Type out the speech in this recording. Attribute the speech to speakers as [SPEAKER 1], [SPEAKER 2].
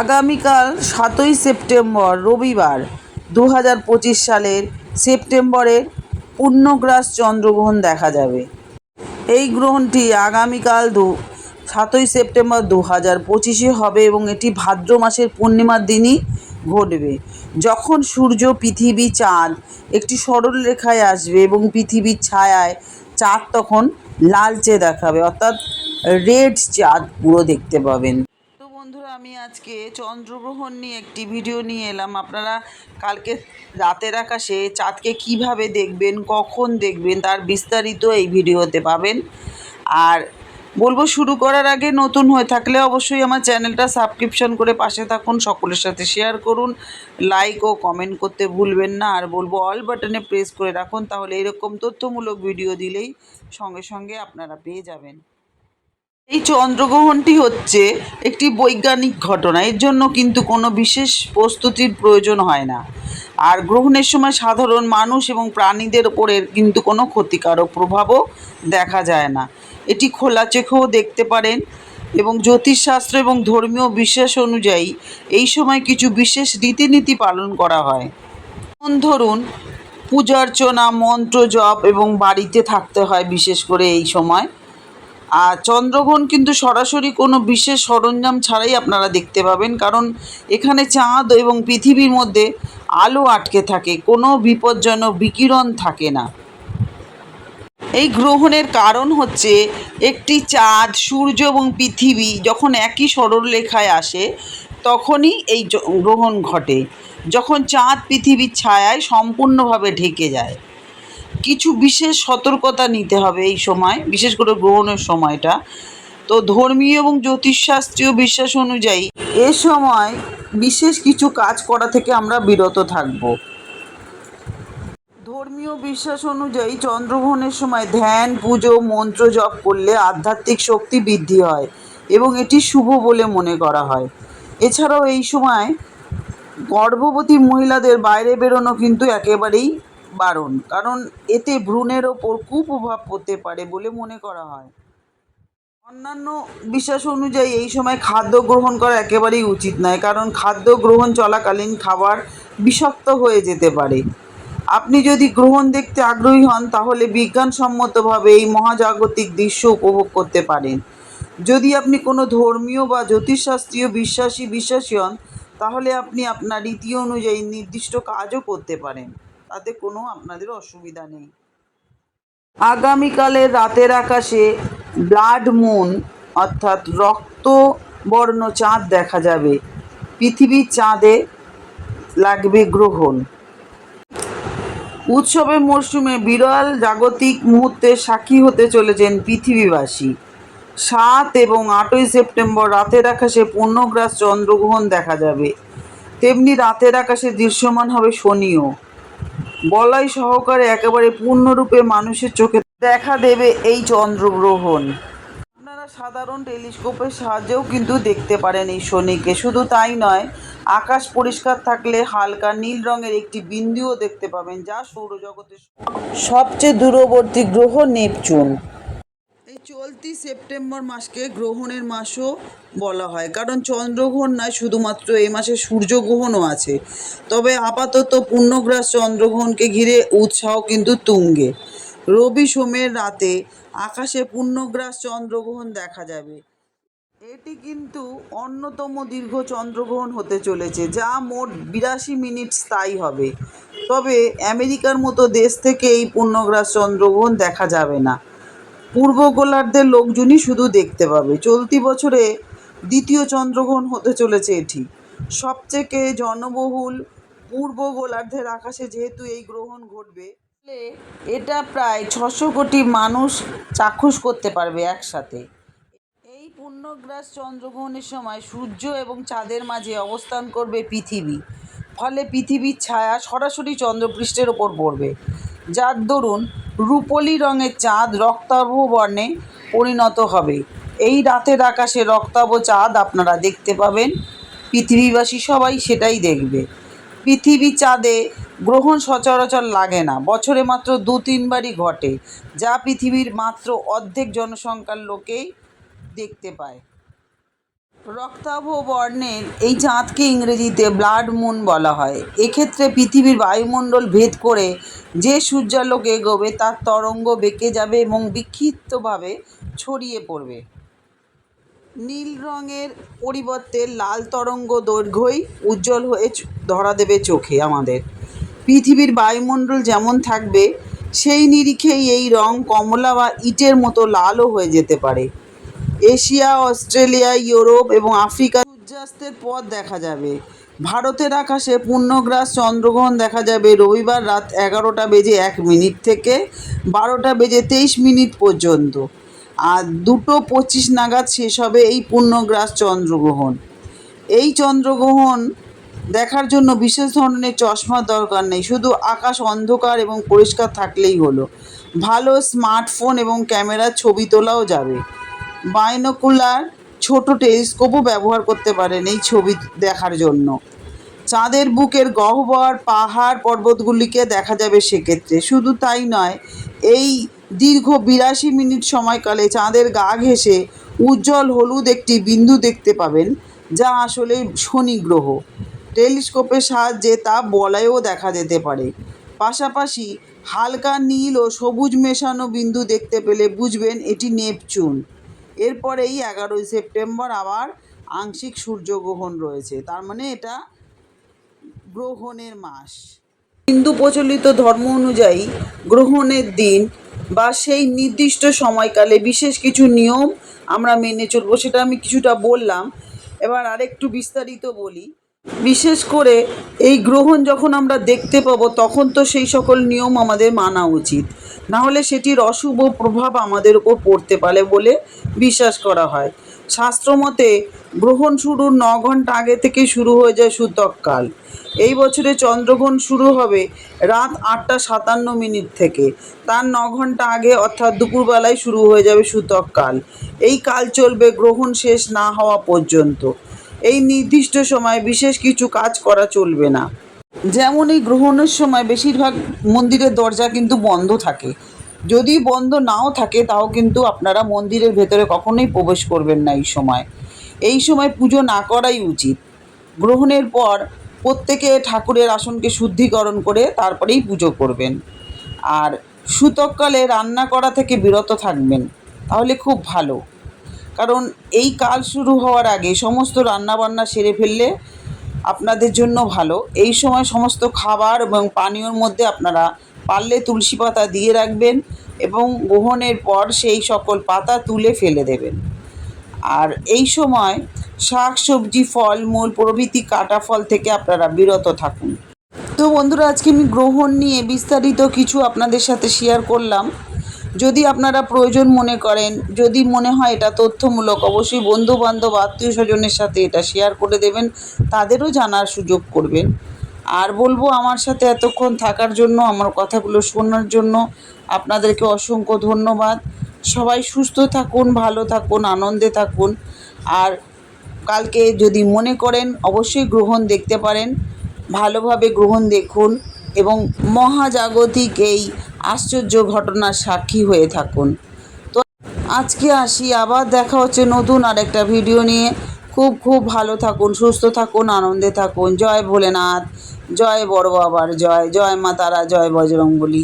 [SPEAKER 1] আগামীকাল সাতই সেপ্টেম্বর, রবিবার দু হাজার পঁচিশ সালের সেপ্টেম্বরের পূর্ণগ্রাস চন্দ্রগ্রহণ দেখা যাবে। এই গ্রহণটি আগামীকাল দু, সাতই সেপ্টেম্বর দু হাজার পঁচিশে হবে এবং এটি ভাদ্র মাসের পূর্ণিমার দিনই ঘটবে। যখন সূর্য, পৃথিবী, চাঁদ একটি সরল রেখায় আসবে এবং পৃথিবীর ছায়ায় চাঁদ তখন লালচে দেখাবে, অর্থাৎ রেড চাঁদ পুরো দেখতে পাবেন। আমি আজকে চন্দ্রগ্রহণ নিয়ে একটি ভিডিও নিয়ে এলাম। আপনারা কালকে রাতের আকাশে চাঁদকে কীভাবে দেখবেন, কখন দেখবেন, তার বিস্তারিত এই ভিডিওতে পাবেন। আর বলব শুরু করার আগে, নতুন হয়ে থাকলে অবশ্যই আমার চ্যানেলটা সাবস্ক্রিপশন করে পাশে থাকুন, সকলের সাথে শেয়ার করুন লাইক ও কমেন্ট করতে ভুলবেন না। আর বলব অল বাটনে প্রেস করে রাখুন, তাহলে এরকম তথ্যমূলক ভিডিও দিলেই সঙ্গে সঙ্গে আপনারা পেয়ে যাবেন। এই চন্দ্রগ্রহণটি হচ্ছে একটি বৈজ্ঞানিক ঘটনা। এর জন্য কিন্তু কোনো বিশেষ প্রস্তুতির প্রয়োজন হয় না। আর গ্রহণের সময় সাধারণ মানুষ এবং প্রাণীদের ওপর এর কিন্তু কোনো ক্ষতিকারক প্রভাবও দেখা যায় না। এটি খোলা চোখেও দেখতে পারেন এবং জ্যোতিষশাস্ত্র এবং ধর্মীয় বিশ্বাস অনুযায়ী এই সময় কিছু বিশেষ রীতিনীতি পালন করা হয়। ধরুন, পূজার্চনা, মন্ত্র জপ এবং বাড়িতে থাকতে হয় বিশেষ করে এই সময়। আর চন্দ্রগ্রহণ কিন্তু সরাসরি কোনো বিশেষ সরঞ্জাম ছাড়াই আপনারা দেখতে পাবেন, কারণ এখানে চাঁদ এবং পৃথিবীর মধ্যে আলো আটকে থাকে, কোনো বিপজ্জনক বিকিরণ থাকে না। এই গ্রহণের কারণ হচ্ছে একটি চাঁদ, সূর্য এবং পৃথিবী যখন একই সরলরেখায় আসে, তখনই এই গ্রহণ ঘটে। যখন চাঁদ পৃথিবীর ছায়ায় সম্পূর্ণভাবে ঢেকে যায়। কিছু বিশেষ সতর্কতা নিতে হবে এই সময়, বিশেষ করে গ্রহণের সময়টা। তো ধর্মীয় এবং জ্যোতিষশাস্ত্রীয় বিশ্বাস অনুযায়ী এ সময় বিশেষ কিছু কাজ করা থেকে আমরা বিরত থাকব। ধর্মীয় বিশ্বাস অনুযায়ী চন্দ্রগ্রহণের সময় ধ্যান, পুজো, মন্ত্র জপ করলে আধ্যাত্মিক শক্তি বৃদ্ধি হয় এবং এটি শুভ বলে মনে করা হয়। এছাড়াও এই সময় গর্ভবতী মহিলাদের বাইরে বেরোনো কিন্তু একেবারেই বারণ। কারণ এতে ভ্রূণের ওপর কুপ্রভাব পড়তে পারে বলে মনে করা হয়। অন্যান্য বিশ্বাস অনুযায়ী এই সময় খাদ্য গ্রহণ করা একেবারেই উচিত নয়, কারণ খাদ্য গ্রহণ চলাকালীন খাবার বিষাক্ত হয়ে যেতে পারে। আপনি যদি গ্রহণ দেখতে আগ্রহী হন, তাহলে বিজ্ঞানসম্মতভাবে এই মহাজাগতিক দৃশ্য উপভোগ করতে পারেন। যদি আপনি কোনো ধর্মীয় বা জ্যোতিষশাস্ত্রীয় বিশ্বাসী বিশ্বাসী হন, তাহলে আপনি আপনার রীতি অনুযায়ী নির্দিষ্ট কাজও করতে পারেন। তাতে কোনো আপনাদের অসুবিধা নেই। আগামীকালের রাতের আকাশে ব্লাড মুন, অর্থাৎ রক্তবর্ণ চাঁদ দেখা যাবে। পৃথিবীর চাঁদে লাগবে গ্রহণ। উৎসবের মরশুমে বিরল জাগতিক মুহূর্তে সাক্ষী হতে চলেছেন পৃথিবীবাসী। সাত এবং আটই সেপ্টেম্বর রাতের আকাশে পূর্ণগ্রাস চন্দ্রগ্রহণ দেখা যাবে। তেমনি রাতের আকাশে দৃশ্যমান হবে শনিও। বলয় সহকারে একেবারে পূর্ণরূপে মানুষের চোখে দেখা দেবে এই চন্দ্রগ্রহণ। আপনারা সাধারণ টেলিস্কোপের সাহায্যেও কিন্তু দেখতে পারেন এই শনিকে। শুধু তাই নয়, আকাশ পরিষ্কার থাকলে হালকা নীল রঙের একটি বিন্দুও দেখতে পাবেন, যা সৌরজগতের সবচেয়ে দূরবর্তী গ্রহ নেপচুন। চলতি সেপ্টেম্বর মাসকে গ্রহণের মাসও বলা হয়। কারণ চন্দ্রগ্রহণ নয়, শুধুমাত্র এই মাসে সূর্যগ্রহণও আছে। তবে আপাতত পূর্ণগ্রাস চন্দ্রগ্রহণকে ঘিরে উৎসাহ কিন্তু তুঙ্গে। রবি সোমের রাতে আকাশে পূর্ণগ্রাস চন্দ্রগ্রহণ দেখা যাবে। এটি কিন্তু অন্যতম দীর্ঘ চন্দ্রগ্রহণ হতে চলেছে, যা মোট বিরাশি মিনিট স্থায়ী হবে। তবে আমেরিকার মতো দেশ থেকে এই পূর্ণগ্রাস চন্দ্রগ্রহণ দেখা যাবে না। পূর্ব গোলার্ধের লোকজনই শুধু দেখতে পাবে। চলতি বছরে দ্বিতীয় চন্দ্রগ্রহণ হতে চলেছে এটি। সবথেকে জনবহুল পূর্ব গোলার্ধের আকাশে যেহেতু এই গ্রহণ ঘটবে এটা প্রায় ছশো কোটি মানুষ চাক্ষুষ করতে পারবে একসাথে। এই পূর্ণগ্রাস চন্দ্রগ্রহণের সময় সূর্য এবং চাঁদের মাঝে অবস্থান করবে পৃথিবী। ফলে পৃথিবীর ছায়া সরাসরি চন্দ্রপৃষ্ঠের ওপর পড়বে। যার দরুন রূপলি রঙের চাঁদ রক্তাভ বর্ণে পরিণত হবে। এই রাতের আকাশে রক্তাভ চাঁদ আপনারা দেখতে পাবেন। পৃথিবীবাসী সবাই সেটাই দেখবে। পৃথিবী চাঁদে গ্রহণ সচরাচর লাগে না। বছরে মাত্র দু তিনবারই ঘটে, যা পৃথিবীর মাত্র অর্ধেক জনসংখ্যার লোকেই দেখতে পায়। রক্তাভ বর্ণের এই চাঁদকে ইংরেজিতে ব্লাড মুন বলা হয়। এক্ষেত্রে পৃথিবীর বায়ুমণ্ডল ভেদ করে যে সূর্যালোক এগোবে তার তরঙ্গ বেঁকে যাবে এবং বিক্ষিপ্তভাবে ছড়িয়ে পড়বে। নীল রঙের পরিবর্তে লাল তরঙ্গ দৈর্ঘ্যই উজ্জ্বল হয়ে ধরা দেবে চোখে আমাদের। পৃথিবীর বায়ুমণ্ডল যেমন থাকবে, সেই নিরিখেই এই রং কমলা বা ইটের মতো লালও হয়ে যেতে পারে। এশিয়া, অস্ট্রেলিয়া, ইউরোপ এবং আফ্রিকা সূর্যাস্তের পথ দেখা যাবে। ভারতের আকাশে পূর্ণগ্রাস চন্দ্রগ্রহণ দেখা যাবে রবিবার রাত এগারোটা বেজে এক মিনিট থেকে বারোটা বেজে তেইশ মিনিট পর্যন্ত। আর দুটো পঁচিশ নাগাদ শেষ হবে এই পূর্ণগ্রাস চন্দ্রগ্রহণ। এই চন্দ্রগ্রহণ দেখার জন্য বিশেষ ধরনের চশমার দরকার নেই, শুধু আকাশ অন্ধকার এবং পরিষ্কার থাকলেই হলো। ভালো স্মার্টফোন এবং ক্যামেরার ছবি তোলাও যাবে। বাইনোকুলার ছোট টেলিস্কোপও ব্যবহার করতে পারেন এই ছবি দেখার জন্য। চাঁদের বুকের গহ্বর, পাহাড় পর্বতগুলিকে দেখা যাবে সেক্ষেত্রে। শুধু তাই নয়, এই দীর্ঘ বিরাশি মিনিট সময়কালে চাঁদের গা ঘেঁষে উজ্জ্বল হলুদ একটি বিন্দু দেখতে পাবেন, যা আসলে শনি গ্রহ। টেলিস্কোপের সাহায্যে তা বলয়েও দেখা যেতে পারে। পাশাপাশি হালকা নীল ও সবুজ মেশানো বিন্দু দেখতে পেলে বুঝবেন এটি নেপচুন। এরপরেই এগারোই সেপ্টেম্বর আবার আংশিক সূর্যগ্রহণ রয়েছে। তার মানে এটা গ্রহণের মাস। হিন্দু প্রচলিত ধর্ম অনুযায়ী গ্রহণের দিন বা সেই নির্দিষ্ট সময়কালে বিশেষ কিছু নিয়ম আমরা মেনে চলবো, সেটা আমি কিছুটা বললাম। এবার আরেকটু বিস্তারিত বলি। বিশেষ করে এই গ্রহণ যখন আমরা দেখতে পাবো, তখন তো সেই সকল নিয়ম আমাদের মানা উচিত। না হলে সেটির অশুভ প্রভাব আমাদের উপর পড়তে পারে বলে বিশ্বাস করা হয়। শাস্ত্রমতে গ্রহণ শুরুর ন ঘণ্টা আগে থেকে শুরু হয়ে যায় সূতককাল এই বছরে চন্দ্রগ্রহণ শুরু হবে রাত আটটা সাতান্ন মিনিট থেকে। তার ন ঘণ্টা আগে অর্থাৎ দুপুরবেলায় শুরু হয়ে যাবে সূতককাল এই কাল চলবে গ্রহণ শেষ না হওয়া পর্যন্ত। এই নির্দিষ্ট সময় বিশেষ কিছু কাজ করা চলবে না। যেমন এই গ্রহণের সময় বেশিরভাগ মন্দিরের দরজা কিন্তু বন্ধ থাকে। যদি বন্ধ নাও থাকে, তাও কিন্তু আপনারা মন্দিরের ভেতরে কখনোই প্রবেশ করবেন না এই সময়। এই সময় পুজো না করাই উচিত। গ্রহণের পর প্রত্যেকে ঠাকুরের আসনকে শুদ্ধিকরণ করে তারপরেই পুজো করবেন। আর সূতককালে রান্না করা থেকে বিরত থাকবেন, তাহলে খুব ভালো। কারণ এই কাল শুরু হওয়ার আগে সমস্ত রান্নাবান্না সেরে ফেললে আপনাদের জন্য ভালো। এই সময় সমস্ত খাবার এবং পানীয়র মধ্যে আপনারা পারলে তুলসী পাতা দিয়ে রাখবেন এবং গ্রহণের পর সেই সকল পাতা তুলে ফেলে দেবেন। আর এই সময় শাক, সবজি, ফল, মূল প্রভৃতি কাটা ফল থেকে আপনারা বিরত থাকুন। তো বন্ধুরা, আজকে আমি গ্রহণ নিয়ে বিস্তারিত কিছু আপনাদের সাথে শেয়ার করলাম। যদি আপনারা প্রয়োজন মনে করেন, যদি মনে হয় এটা তথ্যমূলক, অবশ্যই বন্ধু বান্ধব আত্মীয় স্বজনের সাথে এটা শেয়ার করে দেবেন, তাদেরও জানার সুযোগ করবেন। আর বলব আমার সাথে এতক্ষণ থাকার জন্য, আমার কথাগুলো শোনার জন্য আপনাদেরকে অসংখ্য ধন্যবাদ। সবাই সুস্থ থাকুন, ভালো থাকুন, আনন্দে থাকুন। আর কালকে যদি মনে করেন, অবশ্যই গ্রহণ দেখতে পারেন। ভালোভাবে গ্রহণ দেখুন এবং মহাজাগতিক এই আশ্চর্য ঘটনার সাক্ষী হয়ে থাকুন। তো আজকে আসি, আবার দেখা হচ্ছে নতুন আর একটা ভিডিও নিয়ে। খুব খুব ভালো থাকুন, সুস্থ থাকুন, আনন্দে থাকুন। জয় ভোলেনাথ, জয় বড় বাবার জয় জয় মা তারা, জয় বজরংবলী।